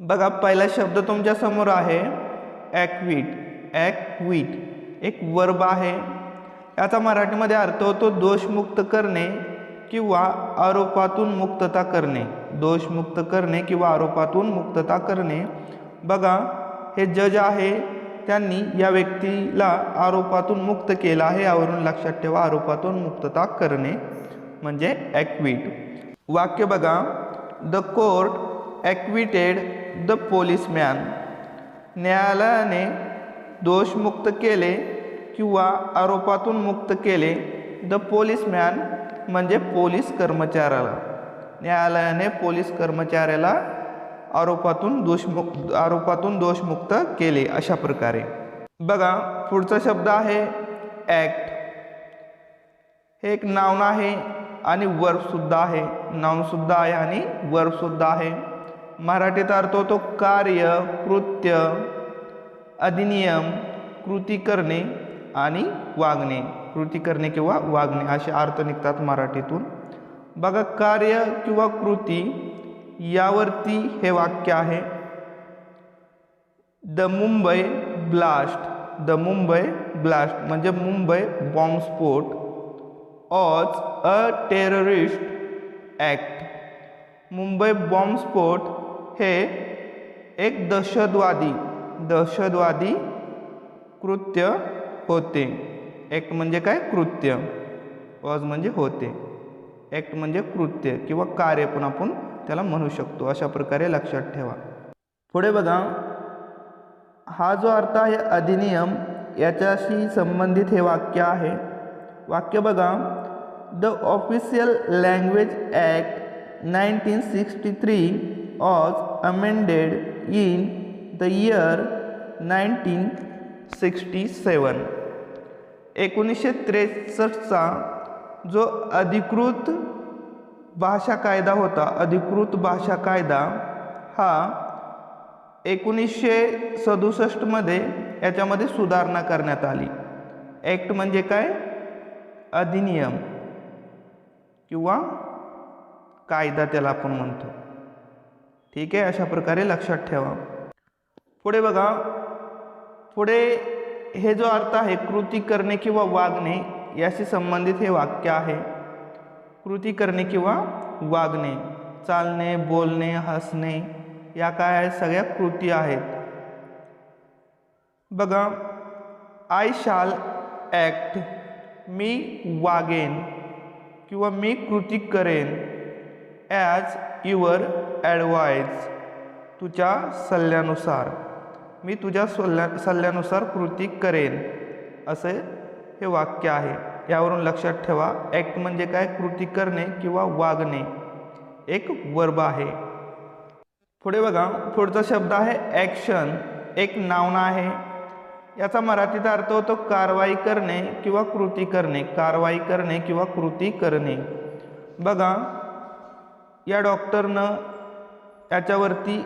बघा पहिला शब्द तुमच्यासमोर आहे. ॲक्विट. ॲक्विट. एक वर्ब आहे. याचा मराठीमध्ये अर्थ होतो दोषमुक्त करणे किंवा आरोपातून मुक्तता करणे. दोषमुक्त करणे किंवा आरोपातून मुक्तता करणे. बघा हे जज आहे त्यांनी या व्यक्तीला आरोपातून मुक्त केला आहे. यावरून लक्षात ठेवा आरोपातून मुक्तता करणे म्हणजे ॲक्विट. वाक्य बघा. The court acquitted the policeman न्यायालयाने दोषमुक्त केले किंवा आरोपातून मुक्त केले. द पोलिसमॅन म्हणजे पोलीस कर्मचाऱ्याला. न्यायालयाने पोलीस कर्मचाऱ्याला आरोपातून दोषमुक्त आरोपातून दोषमुक्त केले अशा प्रकारे. बघा पुढचा शब्द आहे ॲक्ट हे एक नाऊन आहे आणि वर्बसुद्धा आहे. नावसुद्धा आहे आणि वर्बसुद्धा आहे. मराठीत अर्थ होतो कार्य कृत्य अधिनियम कृती करणे आणि वागणे. कृती करणे किंवा वागणे असे अर्थ निघतात मराठीतून. बघा कार्य किंवा कृती यावरती हे वाक्य आहे. The Mumbai blast the Mumbai blast म्हणजे मुंबई बॉम्बस्फोट. Was a terrorist act. Mumbai बॉम्बस्फोट हे एक दहशतवादी दहशतवादी कृत्य होते. ॲक्ट म्हणजे काय? कृत्य. वॉज म्हणजे होते. ॲक्ट म्हणजे कृत्य किंवा कार्य पण आपण त्याला म्हणू शकतो. अशा प्रकारे लक्षात ठेवा. पुढे बघा. हा जो अर्थ आहे अधिनियम याच्याशी संबंधित हे वाक्य आहे. वाक्य बघा. The official language act nineteen sixty three was amended in the year nineteen sixty seven एकोणीसशे त्रेसष्टचा जो अधिकृत भाषा कायदा होता अधिकृत भाषा कायदा हा एकोणीसशे सदुसष्टमध्ये याच्यामध्ये सुधारणा करण्यात आली. ॲक्ट म्हणजे काय? अधिनियम किंवा कायदा त्याला आपण म्हणतो. ठीक आहे? अशा प्रकारे लक्षात ठेवा. पुढे बघा. पुढे हे जो अर्थ आहे कृती करणे किंवा वागणे याशी संबंधित हे वाक्य आहे. कृती करणे किंवा वागणे चालणे बोलणे हसणे या काय सगळ्या कृती आहेत. बघा. आय शाल ॲक्ट मी वागेन किंवा मी कृती करेन ॲज युअर ॲडवाईज तुझ्या सल्ल्यानुसार. मी तुझ्या सल्ल्या सल्ल्यानुसार कृती करेन असे हे वाक्य आहे. यावरून लक्षात ठेवा ॲक्ट म्हणजे काय? कृती करणे किंवा वागणे. एक वर्ब आहे. पुढे बघा पुढचा शब्द आहे ॲक्शन एक नावना आहे. याचा मराठीत अर्थ होतो कारवाई करणे किंवा कृती करणे. कारवाई करणे किंवा कृती करणे. बघा या डॉक्टरनं याच्यावरती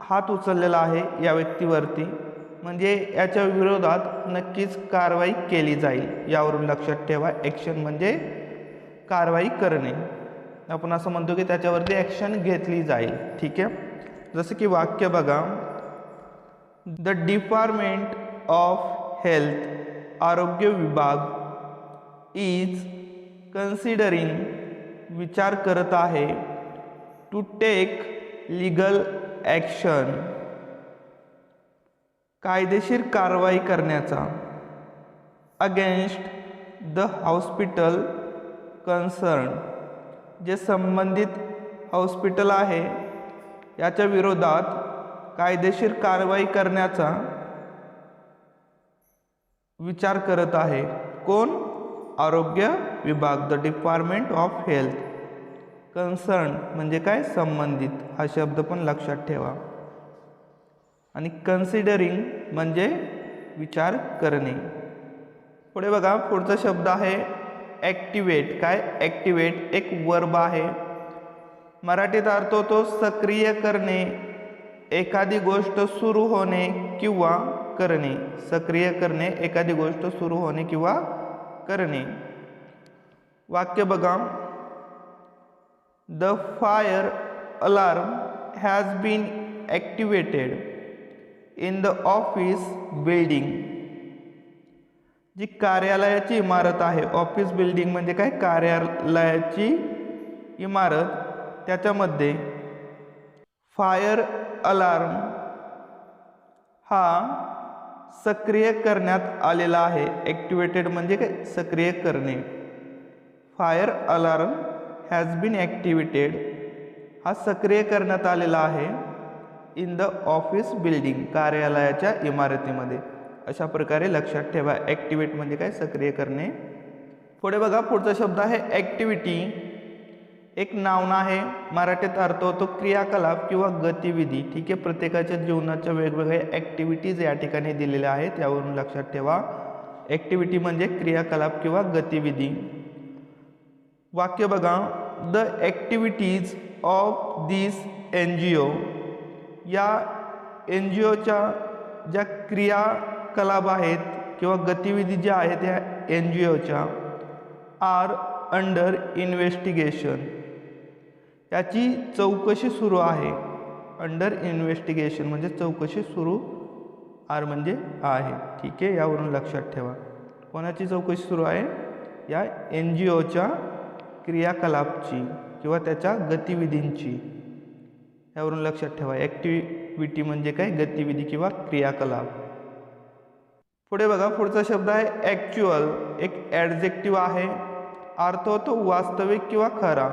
हात उचललेला आहे या व्यक्तीवरती. म्हणजे याच्या विरोधात नक्कीच कारवाई केली जाईल यावरून लक्षात ठेवा. ॲक्शन म्हणजे कारवाई करणे. आपण असं म्हणतो की त्याच्यावरती ॲक्शन घेतली जाईल. ठीक आहे? जसं की वाक्य बघा. द डिपार्टमेंट ऑफ हेल्थ आरोग्य विभाग इज कन्सिडरिंग विचार करत आहे. टू टेक लिगल ॲक्शन कायदेशीर कारवाई करण्याचा. अगेन्स्ट द हॉस्पिटल कन्सर्न जे संबंधित हॉस्पिटल आहे याच्या विरोधात कायदेशीर कारवाई करण्याचा विचार करत आहे. कोण? आरोग्य विभाग the department of health concern म्हणजे काय? संबंधित. हा शब्द पण लक्षात ठेवा. आणि कन्सिडरिंग म्हणजे विचार करणे. पुढे बघा पुढचा शब्द आहे ॲक्टिवेट काय? ॲक्टिवेट एक वर्ब आहे. मराठीत अर्थ होतो सक्रिय करणे. एखादी गोष्ट सुरू होणे किंवा करणे. सक्रिय करणे एखादी गोष्ट सुरू होणे किंवा करणे. वाक्य बघा. The fire alarm has been activated in the office building जी कार्यालयाची इमारत आहे. ऑफिस बिल्डिंग म्हणजे काय? कार्यालयाची इमारत. त्याच्यामध्ये फायर अलार्म हा सक्रिय करण्यात आलेला आहे. ॲक्टिवेटेड म्हणजे काय? सक्रिय करणे. Fire alarm has been activated हा सक्रिय करण्यात आलेला आहे इन द ऑफिस बिल्डिंग कार्यालयाच्या इमारतीमध्ये. अशा प्रकारे लक्षात ठेवा ॲक्टिवेट म्हणजे काय? सक्रिय करणे. पुढे बघा पुढचा शब्द आहे ॲक्टिव्हिटी एक नावना आहे मराठीत अर्थ होतो क्रियाकलाप किंवा गतिविधी. ठीक आहे प्रत्येकाच्या जीवनाच्या वेगवेगळ्या ॲक्टिव्हिटीज या ठिकाणी दिलेल्या आहेत यावरून लक्षात ठेवा. ॲक्टिव्हिटी म्हणजे क्रियाकलाप किंवा गतिविधी. वाक्य बघा. The activities of this N G O या एन जी ओच्या ज्या क्रियाकलाप आहेत किंवा गतिविधी ज्या आहेत या एन जी ओच्या आर अंडर इन्व्हेस्टिगेशन याची चौकशी सुरू आहे. अंडर इन्व्हेस्टिगेशन म्हणजे चौकशी सुरू आर म्हणजे आहे. ठीक आहे? यावरून लक्षात ठेवा. कोणाची चौकशी सुरू आहे? या एन जी ओच्या क्रियाकलापची किंवा त्याच्या गतिविधींची. यावरून लक्षात ठेवा ॲक्टिव्हिटी म्हणजे काय? गतिविधी किंवा क्रियाकलाप. पुढे बघा पुढचा शब्द आहे ॲक्च्युअल एक ॲडजेक्टिव्ह आहे. अर्थ होतो वास्तविक किंवा खरा.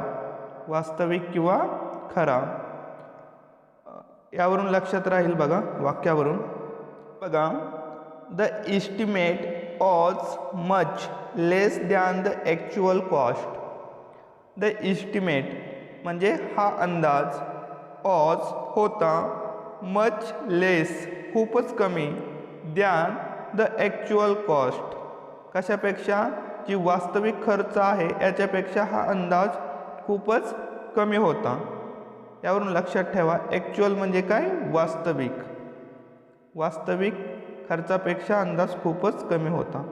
वास्तविक किंवा खरा. यावरून लक्षात राहील बघा वाक्यावरून. बघा the estimate was much less than the actual cost the estimate म्हणजे हा अंदाज ऑज होता. मच लेस खूपच कमी द्यान द ॲक्च्युअल कॉस्ट कशापेक्षा? जी वास्तविक खर्च आहे याच्यापेक्षा हा अंदाज खूपच कमी होता. यावरून लक्षात ठेवा ॲक्च्युअल म्हणजे काय? वास्तविक. वास्तविक खर्चापेक्षा अंदाज खूपच कमी होता.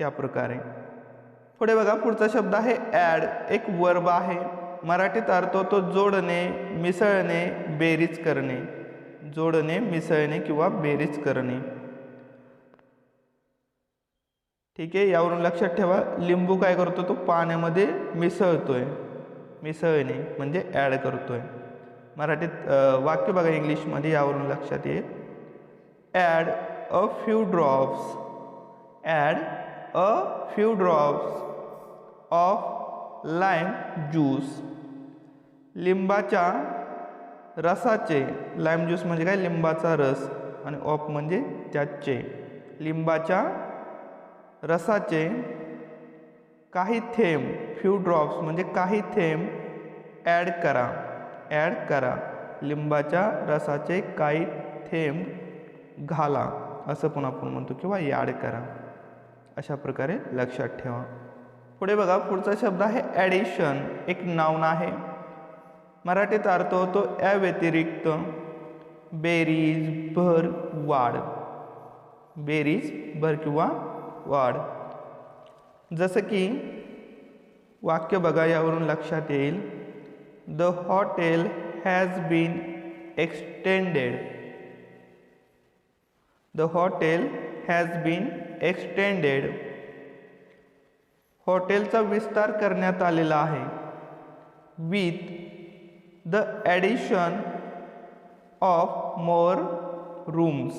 या प्रकारे. पुढे बघा पुढचा शब्द आहे ॲड एक वर्ब आहे. मराठीत अर्थ होतो जोडणे मिसळणे बेरीज करणे. जोडणे मिसळणे किंवा बेरीज करणे. ठीक आहे यावरून लक्षात ठेवा. लिंबू काय करतो तो? पाण्यामध्ये मिसळतोय. मिसळणे म्हणजे ॲड करतोय. मराठीत वाक्य बघा इंग्लिशमध्ये यावरून लक्षात येईल. Add a few drops add a few drops of lime juice. लिंबाच्या रसाचे लाईम ज्यूस म्हणजे काय? लिंबाचा रस आणि ऑफ म्हणजे त्याचे. लिंबाच्या रसाचे काही थेंब फ्यू ड्रॉप्स म्हणजे काही थेंब ॲड करा. ॲड करा. लिंबाच्या रसाचे काही थेंब घाला. असं पण आपण म्हणतो किंवा ॲड करा. अशा प्रकारे लक्षात ठेवा. पुढे बघा पुढचा शब्द आहे ॲडिशन एक नाऊन आहे. मराठीत अर्थ होतो या व्यतिरिक्त बेरीज भर वाढ. बेरीज भर किंवा वाढ. जसं की वाक्य बघा यावरून लक्षात येईल. The hotel has been extended the hotel has been extended हॉटेलचा विस्तार करण्यात आलेला आहे. With the addition of more rooms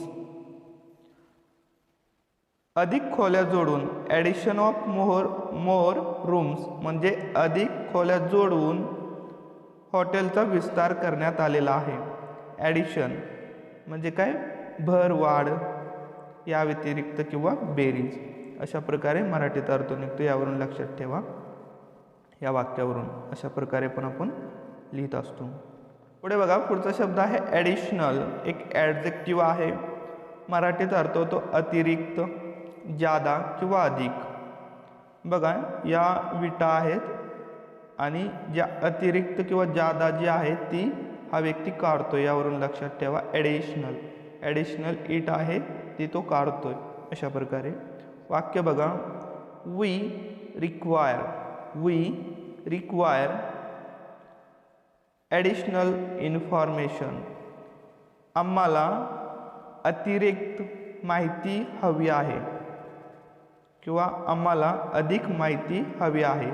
अधिक खोल्या जोडून addition of more more rooms म्हणजे अधिक खोल्या जोडून हॉटेलचा विस्तार करण्यात आलेला आहे. ॲडिशन म्हणजे काय? भर वाढ या व्यतिरिक्त किंवा बेरीज. अशा प्रकारे मराठीत अर्थ निघतो. यावरून लक्षात ठेवा. या वाक्यावरून अशा प्रकारे पण आपण लिहित असतो. पुढे बघा पुढचा शब्द आहे ॲडिशनल एक ॲडजेक्टिव्ह आहे. मराठीत अर्थ होतो अतिरिक्त जादा किंवा अधिक. बघा या विटा आहेत आणि ज्या अतिरिक्त किंवा जादा जी आहे ती हा व्यक्ती काढतो यावरून लक्षात ठेवा ॲडिशनल ॲडिशनल इट आहे ती तो काढतो अशा प्रकारे. वाक्य बघा. We require we require additional information आम्हाला अतिरिक्त माहिती हवी आहे. किंवा आम्हाला अधिक माहिती हवी आहे.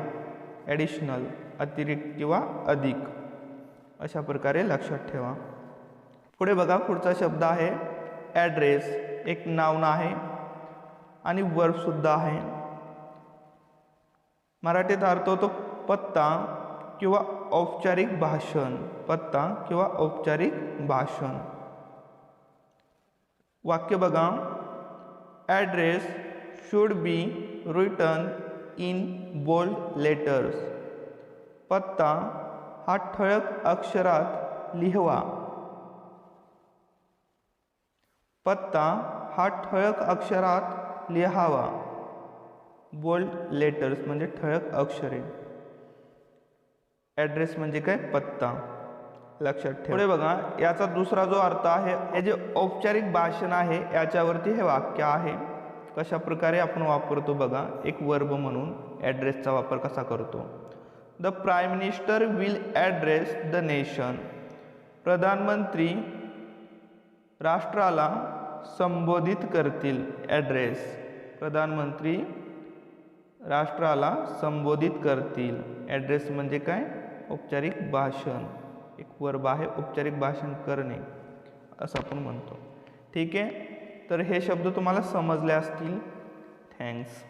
ॲडिशनल अतिरिक्त किंवा अधिक. अशा प्रकारे लक्षात ठेवा. पुढे बघा पुढचा शब्द आहे. ॲड्रेस एक नावन आहे. आणि वर्बसुद्धा आहे. मराठीत अर्थ होतो पत्ता किंवा औपचारिक भाषण. पत्ता किंवा औपचारिक भाषण. वाक्य बघा. Address should be return in bold letters पत्ता हा ठळक अक्षरात लिहवा. पत्ता हा ठळक अक्षरात लिहावा. बोल्ड लेटर्स म्हणजे ठळक अक्षरे. ॲड्रेस म्हणजे काय? पत्ता. लक्षात ठेव. पुढे बघा याचा दुसरा जो अर्थ आहे हे जे औपचारिक भाषण आहे याच्यावरती हे वाक्य आहे. कशा प्रकारे आपण वापरतो बघा एक वर्ब म्हणून ॲड्रेसचा वापर कसा करतो? The prime minister will address the nation प्रधानमंत्री राष्ट्राला संबोधित करतील. ॲड्रेस प्रधानमंत्री राष्ट्राला संबोधित करतील. ॲड्रेस म्हणजे काय? औपचारिक भाषण. एक वर्ब आहे औपचारिक भाषण करणे. असं आपण म्हणतो. ठीक आहे? तर हे शब्द तुम्हाला समजले असतील. थँक्स